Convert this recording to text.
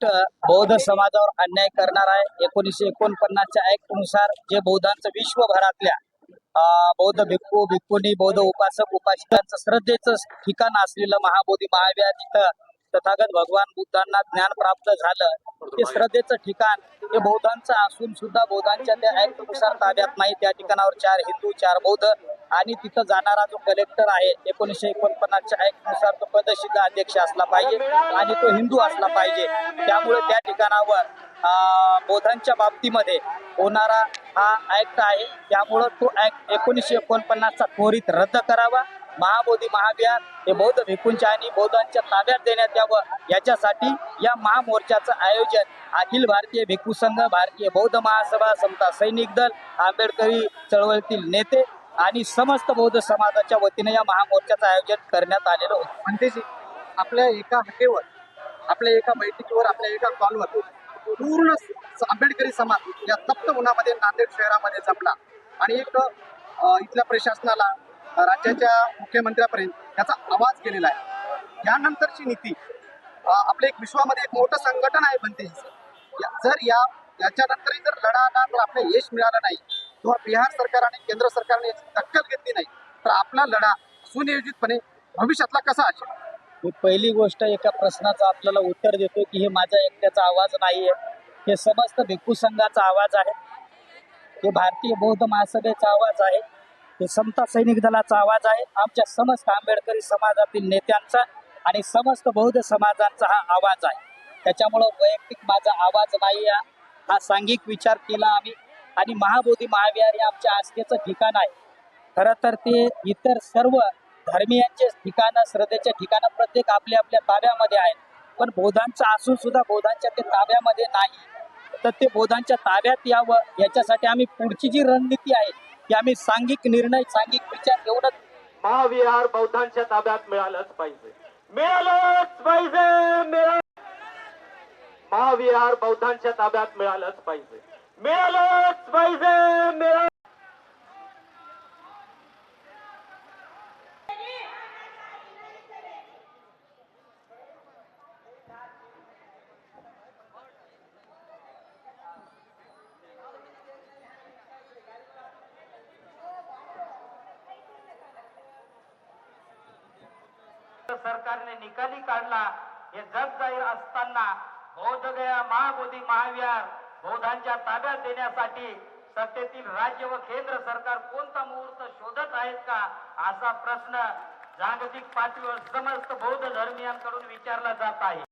Act बौद्ध समाजावर अन्याय करणार आहे. एकोणीसशे एकोणपन्नासच्या ऍक्टनुसार जे बौद्धांचं विश्वभरातल्या बौद्ध भिक्खू भिक्खुनी बौद्ध उपासक उपासिकांचं श्रद्धेचं ठिकाण असलेलं महाबोधी महाविहार जिथं तथागत भगवान बुद्धांना ज्ञान प्राप्त झालं ते श्रद्धेचं ठिकाण हे बौद्धांचं असून सुद्धा बौद्धांच्या त्या ऍक्टनुसार ताब्यात नाही. त्या ठिकाणावर चार हिंदू चार बौद्ध आणि तिथं जाणारा जो कलेक्टर आहे एकोणीसशे एकोणपन्नासच्या ऍक्टनुसार तो पदशिका अध्यक्ष असला पाहिजे आणि तो हिंदू असला पाहिजे. त्यामुळे त्या ठिकाणावर अं, बौद्धांच्या बाबतीमध्ये होणारा हा ऍक्ट आहे. त्यामुळं तो ऍक्ट एकोणीसशे एकोणपन्नासचा त्वरित रद्द करावा. महाबोधी महाविहार हे बौद्ध भिकूंच्या आणि बौद्धांच्या ताब्यात देण्यात यावं. याच्यासाठी या महामोर्चाचं आयोजन अखिल भारतीय भिक्खू संघ भारतीय बौद्ध महासभा समता सैनिक दल आंबेडकरी चळवळीतील नेते आणि समस्त बौद्ध समाजाच्या वतीने या महामोर्चाचं आयोजन करण्यात आलेलं होतं. म्हणतेची आपल्या एका हटेवर आपल्या एका बैठकीवर आपल्या एका कॉलवर पूर्ण आंबेडकरी समाज या तप्त उन्हामध्ये नांदेड शहरामध्ये जमला आणि एक इथल्या प्रशासनाला राज्याच्या मुख्यमंत्र्यापर्यंत याचा आवाज गेलेला आहे. यानंतरची नीती आपले एक विश्वामध्ये एक मोठं संघटन आहे बनते या- जर या याच्यानंतरही जर लढाला जर आपलं यश मिळालं नाही. किंवा बिहार सरकार आणि केंद्र सरकारने याची दखल घेतली नाही तर आपला लढा सुनियोजितपणे भविष्यातला कसा असेल मी पहिली गोष्ट एका प्रश्नाचं आपल्याला उत्तर देतो की हे माझ्या एकट्याचा आवाज नाहीये. हे समस्त भिक्खू संघाचा आवाज आहे. हे भारतीय बौद्ध महासभेचा आवाज आहे. हे समता सैनिक दलाचा आवाज आहे. आमच्या समस्त आंबेडकरी समाजातील नेत्यांचा आणि समस्त बौद्ध समाजांचा हा आवाज आहे. त्याच्यामुळं वैयक्तिक माझा आवाज नाही आहे हा सांघिक विचार केला आम्ही. आणि महाबोधी महाविहार हे आमच्या आस्थेचं ठिकाण आहे. खरं तर ते इतर सर्व धर्मियांचे ठिकाणं श्रद्धेचे ठिकाणं प्रत्येक आपल्या आपल्या ताब्यामध्ये आहेत. पण बोधांचं असून सुद्धा बोधांच्या ते ताब्यामध्ये नाही. तर ते बोधांच्या ताब्यात यावं याच्यासाठी आम्ही पुढची जी रणनीती आहे ती आम्ही सांघिक निर्णय सांघिक विचार घेऊनच महाविहार बौद्धांच्या ताब्यात मिळालंच पाहिजे. मिळालंच पाहिजे महाविहार बौद्धांच्या ताब्यात मिळालंच पाहिजे. मिळालंच पाहिजे मिळा सरकारने निकाली काढला हे जग जाहीर असताना बौद्धगया महाबोधी महाविहार बौद्धांच्या ताब्यात देण्यासाठी सत्तेतील राज्य व केंद्र सरकार कोणता मुहूर्त शोधत आहेत का असा प्रश्न जागतिक पातळीवर समस्त बौद्ध धर्मियांकडून विचारला जात आहे.